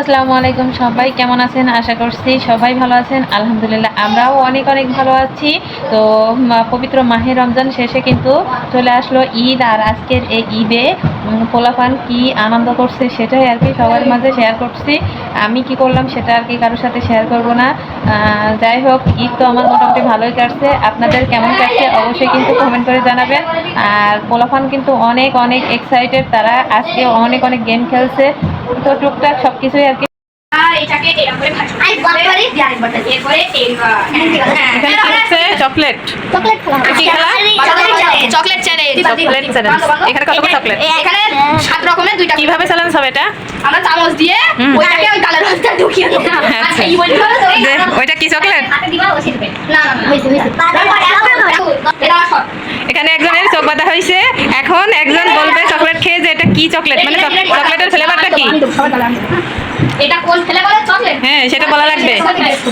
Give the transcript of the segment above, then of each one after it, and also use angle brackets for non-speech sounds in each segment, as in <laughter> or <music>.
আসসালামু আলাইকুম। সবাই কেমন আছেন? আশা করছি সবাই ভালো আছেন। আলহামদুলিল্লাহ, আমরাও অনেক অনেক ভালো আছি। তো পবিত্র মাহে রমজান শেষে কিন্তু চলে আসলো ঈদ, আর আজকের এই ঈদে পোলাপান কি আনন্দ করছে সেটাই আর কি সবার মাঝে শেয়ার করছি। আমি কি করলাম সেটা আর কি কারোর সাথে শেয়ার করব না। যাই হোক, ঈদ তো আমার মোটামুটি ভালোই কাটছে। আপনাদের কেমন কাটছে অবশ্যই কিন্তু কমেন্ট করে জানাবেন। আর পোলাপান কিন্তু অনেক অনেক এক্সাইটেড তারা আজকে অনেক অনেক গেম খেলছে। তো টুকটাক সব কিছুই আর কি হ্যাঁ। হ্যাঁ, এখানে চকলেট। চকলেট খেলাম। কি খেলা? Chocolate challenge। Chocolate challenge chocolate challenge এখানে কত চকলেট? এখানে সাত রকমের দুইটা কীভাবে চ্যালেঞ্জ হবে এটা? আমরা চামচ দিয়ে ওইটাকে ওই কালার রসটা ঢুকিয়ে দেবো। আচ্ছা। আচ্ছা এই ওইটা কি চকলেট। না না এখানে একজনের চোখ বাঁধা হয়েছে। এখন একজন বলবে চকলেট খেয়ে যে এটা কি চকলেট? মানে চকলেটের ফ্লেভারটা কি? এটা কোন ফ্লেভারের চকলেট? হ্যাঁ সেটা বলা লাগবে।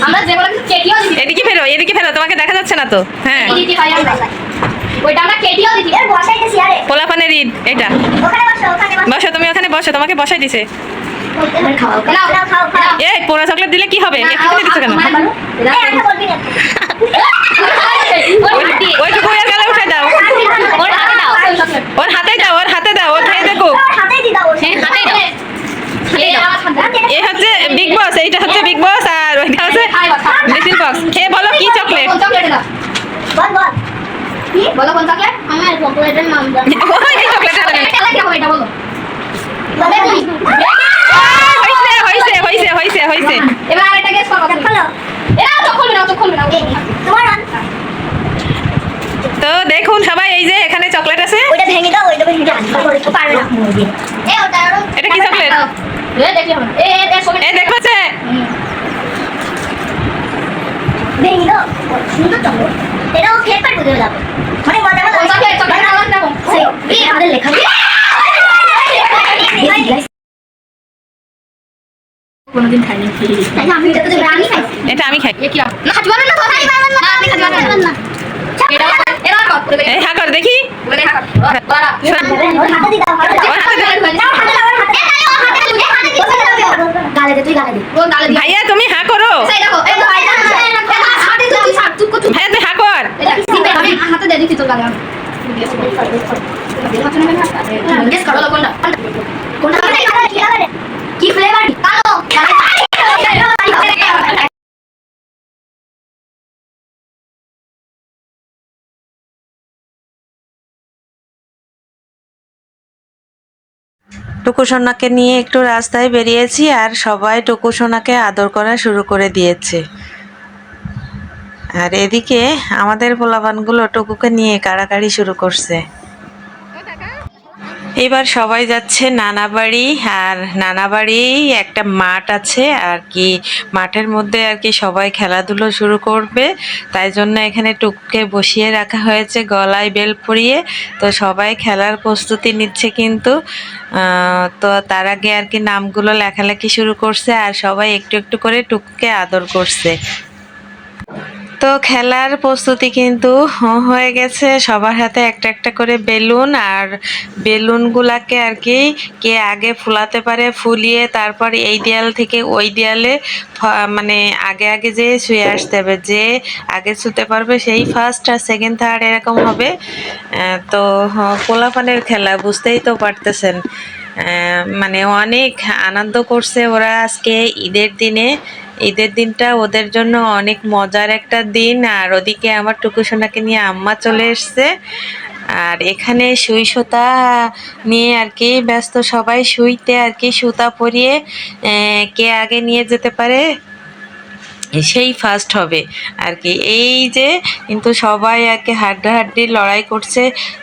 আমরা যে বলে কেটিও দিছি এদিকে ফেরো এদিকে ফেরো তোমাকে দেখা যাচ্ছে না তো। হ্যাঁ। দিতে পারি আমরা ওইটা আমরা কেটিও দিছি এর বসাইতেছি, আরে। পোলাপানের ঈদ এটা। ওখানে বসো, ওখানে বসো। বসো তুমি ওখানে বসো তোমাকে বসাই দিছে। এই পোড়া চকলেট দিলে কি হবে? দিচ্ছ কেন? আমার- এই, বলবি না। ওইটুকু এর গালে উঠে দাও। ওর হাতে দাও ওর হাতে দাও ওর হাতে দাও ও খেয়ে দেখো হাতেই দাও, ওর হ্যাঁ সাথে। হাতে দাও এই আমার হাতে এ হচ্ছে বিগ বস এইটা হচ্ছে বিগ বস আর ওইটা হচ্ছে লিটল বক্স খেয়ে বলো কি চকলেট কোন চকলেট এটা বল, বল। কি? বলো কোন চকলেট আমার চকলেটের নাম দাও। ওই চকলেট এটা কি হবে এটা বলো হইছে হইছে হইছে হইছে হইছে এবার আরেকটা গেস করো এটা খোলো। এটা চোখ খুলবে না চোখ খুলবে না তোমার তো দেখুন সবাই এই যে এখানে চকলেট আছে ওইটা ভেঙে দাও, ওইটা ভেঙে দাও। পারবে না। ওটা এটা কি চকলেট এ দেখলে হবে না এ এ সবে এই দেখো যে ভেঙে দাও। ও, সুন্দর চকলেট। এটাও খেয়ে পারবে দিয়ে দাও। অনেক মজা মজা। কোন চকলেট চকলেট কালার দেখো সেই, এই আমাদের লেখা। কোনদিন খাইনি আচ্ছা, আমি এটা তো দেবো, আমি খাইছি। এটা আমি খাই এ কি না খাচ্ছি পারবেন না তো খাই পারবেন না আপনি এরা কর দেখি দেখা দে, দে। ভাইয়া তুমি হা করো দেখো ভাইয়া তুই হা কর হাতে দিয়ে দিচ্ছি তোর গালে দে, দে? কি ফ্লেভার কালো টুকুসোনাকে নিয়ে একটু রাস্তায় বেরিয়েছি আর সবাই টুকুসোনাকে আদর করা শুরু করে দিয়েছে। আর এদিকে আমাদের পোলাপানগুলো টুকুকে নিয়ে কাড়াকাড়ি শুরু করছে। এবার সবাই যাচ্ছে নানা বাড়ি, আর নানা বাড়ি একটা মাঠ আছে, আর কি মাঠের মধ্যে আর কি সবাই খেলাধুলো শুরু করবে। তাই জন্য এখানে টুককে বসিয়ে রাখা হয়েছে, গলায় বেল পরিয়ে। তো সবাই খেলার প্রস্তুতি নিচ্ছে কিন্তু। তো তার আগে আর কি নামগুলো লেখালেখি শুরু করছে, আর সবাই একটু একটু করে টুককে আদর করছে। তো খেলার প্রস্তুতি কিন্তু হয়ে গেছে। সবার হাতে একটা একটা করে বেলুন আর বেলুনগুলাকে আর কি কে আগে ফুলাতে পারে ফুলিয়ে তারপর এই দেয়াল থেকে ওই দেয়ালে মানে আগে আগে যে শুয়ে আসতে হবে, যে আগে শুতে পারবে সেই ফার্স্ট আর সেকেন্ড থার্ড এরকম হবে। তো পোলাপানের খেলা বুঝতেই তো পারতেছেন। মানে অনেক আনন্দ করছে ওরা আজকে ঈদের দিনে। ঈদের দিনটা ওদের জন্য অনেক মজার একটা দিন। আর ওদিকে আমার টুকুসোনাকে নিয়ে আম্মা চলে এসছে। আর এখানে সুই সুতা নিয়ে আর কি ব্যস্ত সবাই, সুইতে আর কি সুতা পরিয়ে কে আগে নিয়ে যেতে পারে? সেই ফার্স্ট হবে। আর কি এই যে কিন্তু সবাই আর কি হাড্ডাহাড্ডি লড়াই করছে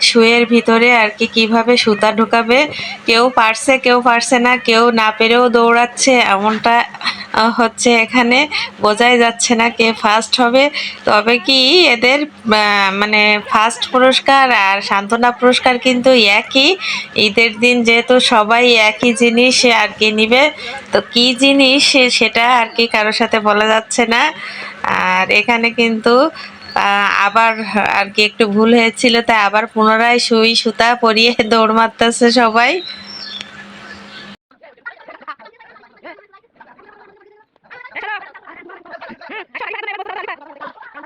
শুয়ের ভিতরে আর কি কীভাবে সুতা ঢুকাবে। কেউ পারছে কেউ পারছে না, কেউ না পেরেও দৌড়াচ্ছে, এমনটা হচ্ছে এখানে বোঝাই যাচ্ছে না কে ফার্স্ট হবে। তবে কি এদের মানে ফার্স্ট পুরস্কার আর সান্ত্বনা পুরস্কার কিন্তু একই। ঈদের দিন যেহেতু সবাই একই জিনিস আর কি নিবে, তো কি জিনিস সেটা আর কি কারোর সাথে বলা যাচ্ছে না। আর এখানে কিন্তু আবার আর কি একটু ভুল হয়েছিল, তাই আবার পুনরায় সুই সুতা পরিয়ে দৌড় মারতেছে সবাই।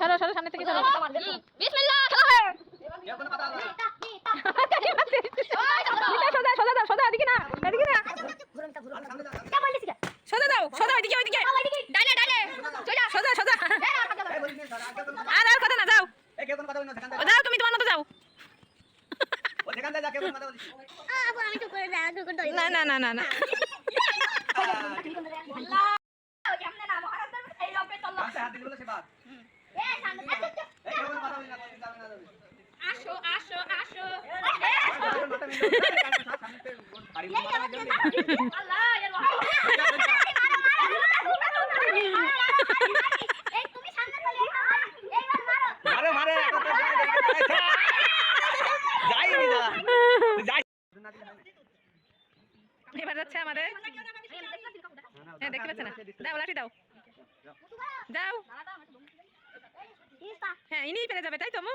সরো সরো সামনে থেকে সরো বিসমিল্লাহ খেলা হয়। সোজা সোজা সোজা দাও সোজা এদিকে না এদিকে না। সোজা দাও সোজা ওইদিকে ওইদিকে। ডাইনে ডাইনে। সোজা। সোজা আর আর কথা না যাও। যাও তুমি তোমার মতো যাও। আমি তো করে দাও করে দাও না না না না না এ সামনে আসো আসো আসো আল্লাহ এর এই তুমি সামনে চলে এসো এইবার মারো মারে মারে এখন তো যাইনি দাদা যাই এবার যাচ্ছে আমাদের। হ্যাঁ দেখতে পাচ্ছে না? দাও, লাঠি দাও। যাও। হ্যাঁ ইনি পেরে যাবে তাই তো মু?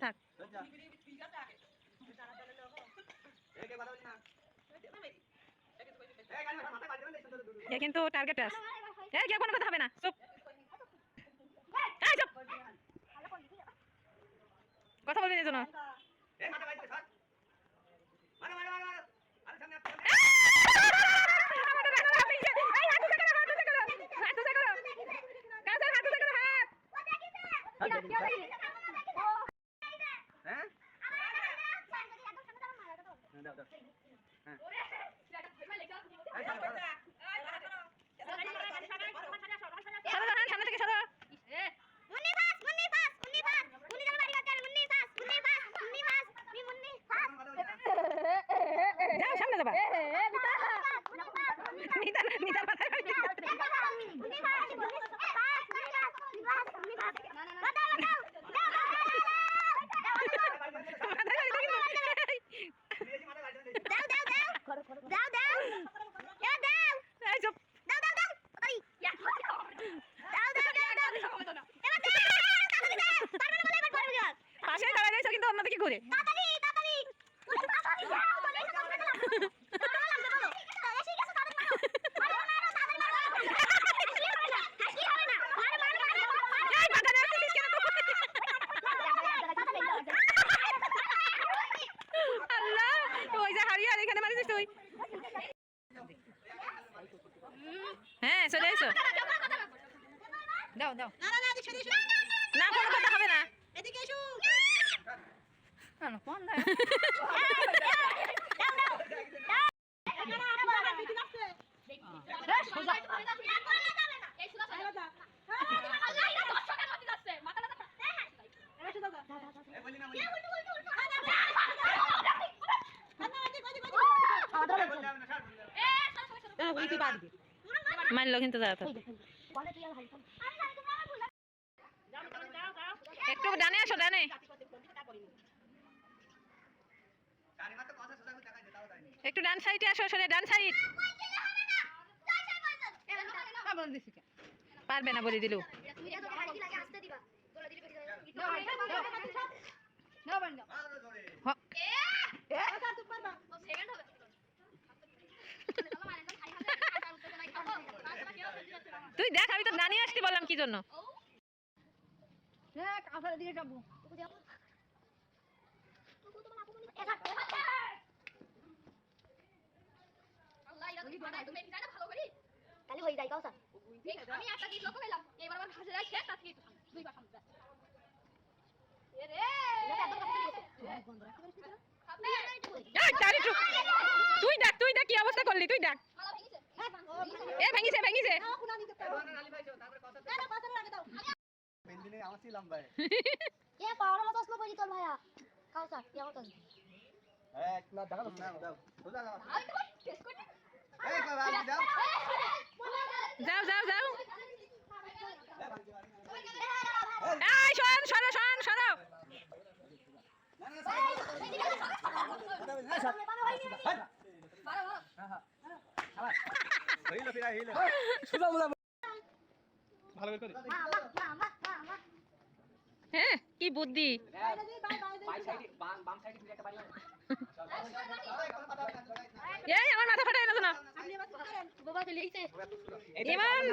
থাক। কে এ কিন্তু টার্গেট আছে। এই কেউ কোনো কথা হবে না। চুপ। এই চুপ কথা বলবি না যেন এই মাথা বাড়ি থাক মারে মারে মারে মারে আরে সামনে আসতে হ্যাঁ দাও দাও হ্যাঁ এই সামনে সামনে থেকে সরো মুন্নি ফাস মুন্নি ফাস মুন্নি ফাস মুন্নি জান বাড়ি গেছে মুন্নি ফাস মুন্নি ফাস মুন্নি ফাস মি মুন্নি ফাস যাও সামনে যাবা নিতার নিতার মাথায় বাড়ি। মুন্নি ফাস মুন্নি ফাস মুন্নি ফাস মুন্নি ফাস বাতাও বাতাও মাথায় বাড়ি দিবি। দাও দাও দাও দাও দাও এবার দাও এই চুপ দাও দাও দাও তাড়াতাড়ি দাও দাও দাও দাও এবার দাও তাড়াতাড়ি দাও পারবে না বলে এবার পারবে না পাশে দাঁড়ায় কিন্তু অন্যদিকে ঘুরে তাড়াতাড়ি তাড়াতাড়ি তাড়াতাড়ি যাও বলে এসে কাজ করতে লাগবে এসে গেছে তাড়াতাড়ি মারো মারো তাড়াতাড়ি মারো হাসি হবে না হাসি হবে না মারো মারো মারো এই বাগানে আসছিস কেন তুই? আল্লাহ ওই যে হারিয়ে আর এখানে মারিস তুই হ্যাঁ চলে এসো দাও। না কোনো কথা হবে না। এই বলি না বলি কিন্তু তো একটু ডানে আসো, ডানে। একটু ডান সাইডে আসো, সরে, ডান সাইড। পারবে না বলে দিলু। তুই দেখ, আমি তো ডানে আসতে বললাম কি জন্য? তাহলে হয়ে যায় কাউসার আমি একটা দিন লক্ষ্য পেলাম এবার আমার ভাষা যায় তার থেকে চুপ। তুই দেখ তুই দেখ কি অবস্থা করলি তুই দেখ। এ ভেঙিছে ভেঙিছে। আমার <laughs> এ পাওয়ার মতো আসলো বলি তোর ভাইয়া। কাউসার কি আমার কাছে এক না দেখা যাচ্ছে না দাও সোজা দাও। আমি তো টেস্ট করি এই কই ভাই দাও যাও যাও যাও এই এই শোন শোন সরো হইল ফিরা হইল ভালো করে হ্যাঁ কি বুদ্ধি? আমার মাথা ফাটাই না ইমান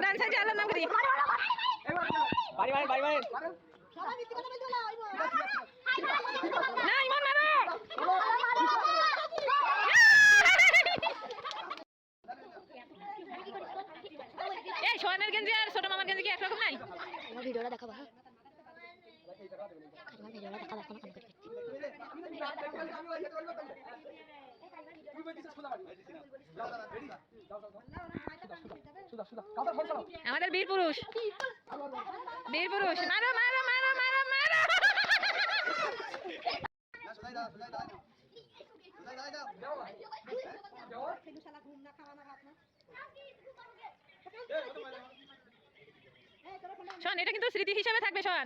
না গেঞ্জি আর ছোট মামার গেঞ্জি কি একরকম নাই? দেখাবো হ্যাঁ আমার ভিডিওটা দেখা দেখো না আমাদের বীর পুরুষ। বীর পুরুষ। মারো মারো মারো মারো মারো। শোন, এটা কিন্তু স্মৃতি হিসাবে থাকবে, শোন।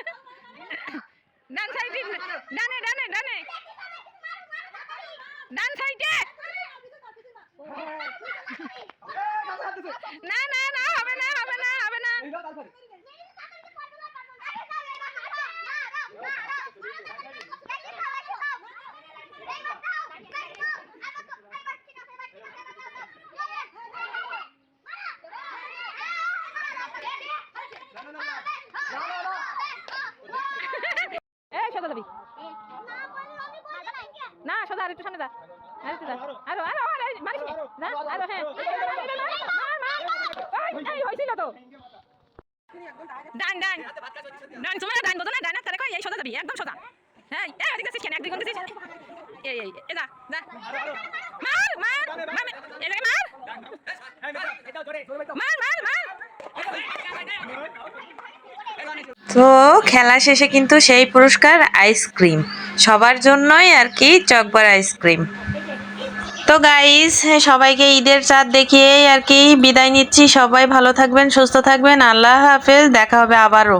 আর একটু সামনে যা। আর একটু যা। আরও আরও আরও মারিস না। আরও হ্যাঁ। মার, মার, মার। এই হয়েছিল তো। ডান ডান। ডান তোমার ডান বোঝো না? ডান হাত কই এই সোজা যাবি একদম সোজা। হ্যাঁ এই এদিকে কেন? একদিকে যাচ্ছিস এই এই এই যা যা। মার মার মার এদিকে মার। মার মার মার। তো খেলা শেষে কিন্তু সেই পুরস্কার আইসক্রিম। সবার জন্যই আর কি চকবার আইসক্রিম। তো গাইস সবাইকে ঈদের চাঁদ দেখিয়েই আর কি বিদায় নিচ্ছি। সবাই ভালো থাকবেন, সুস্থ থাকবেন। আল্লাহ হাফেজ, দেখা হবে আবারও।